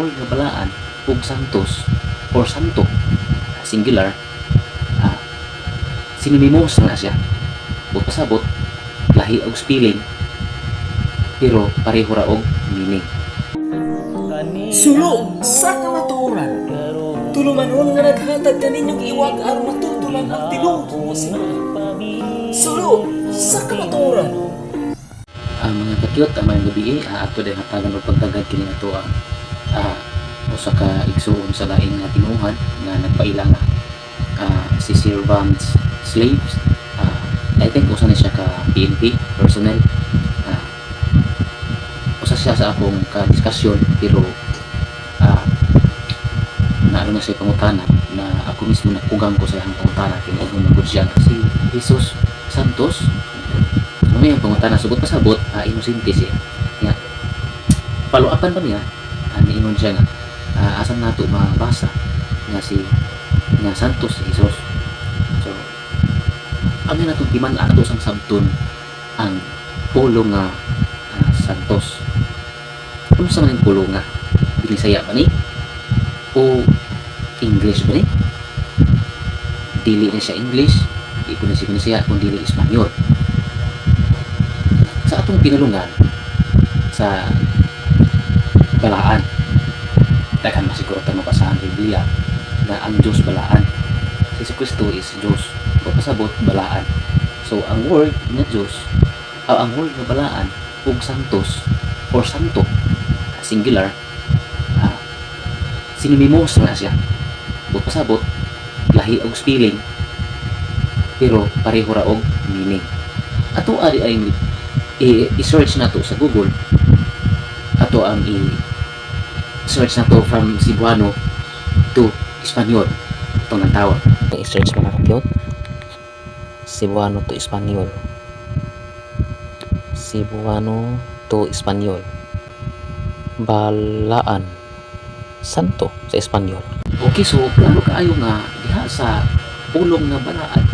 word nga balaan ug santos or santo singular ah, sinimimos na siya but pasabot lahi og spelling pero pareho ra og meaning Sulo sa kamaturan. Tulumanon nga naghatag kaninyong iwag aron matutulan ang tilong Sulo sa kamaturan. ang mga kakyot ang mga gabi ah, ato din hatagan og pagtagad kini ato ang ah, usa ka igsuon sa laing nga tinuhan nga nagpaila nga ah, si Sir Vance slaves. Ah, I think usa ni siya ka PNP personnel. Ah, usa siya sa akong ka pero ah, naano na siya pangutana na ako mismo nakugang ko sa iyang pangutana. Kini ug nagud siya si Jesus Santos. May ang pangutana? Subot pasabot uh, inosente siya. Follow upan pa niya. Uh, niingon siya nga ah, asan nato mabasa nga si nga Santos si Jesus. So ang nga natong timan ato sang sabton ang pulo nga ah, Santos. Ano sa maning pulo nga binisaya ba ni? O English ba ni? Dili na siya English di na siya binisaya kung dili Espanyol. Sa atong pinulungan sa balaan tayo mapasa ang Biblia na ang Diyos balaan. Si Jesus Kristo is Diyos. Papasabot balaan. So ang word na Diyos ah, ang word na balaan ug santos or santo singular ah, sinimimos na siya. But pasabot lahi og spelling pero pareho ra og meaning. Ato ari ay i- i-search na to sa Google. Ato ang i-search na to from Cebuano to Espanyol. Itong ang tawag. I-search mo na kakyot Cebuano to Espanyol. Cebuano to Espanyol. Balaan. Santo sa Espanyol. Okay so klaro kaayo nga diha sa pulong nga balaan.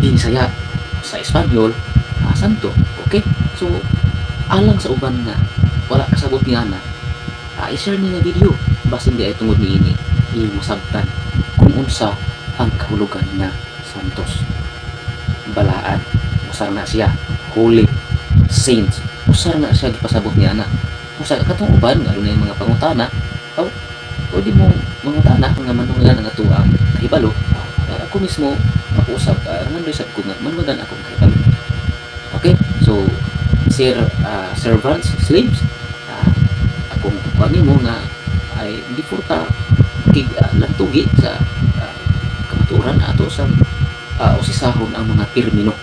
Binisaya sa Espanyol ah, santo. Okay? So, alang sa uban nga, wala kasabot niya na, ah, i-share nga video. Basta hindi ay tungod ni ini, i-masabtan kung unsa ang kahulugan na santos. Balaan. Usar na siya. Holy. Saints. Usar na siya gipasabot niya na. Usar katong uban, nga na yung mga pangutana, oh, pwede mo mangutana nga manungan ang ato ang kahibalo. Ah, ako mismo, makusap, uh, nandoy ko nga, manugan akong kahibalo. Okay? So, Sir uh, servants, slaves, uh, akong kukuhanin mo nga ay hindi purta kig uh, lantugi sa uh, kamaturan ato sa uh, usisahon ang mga termino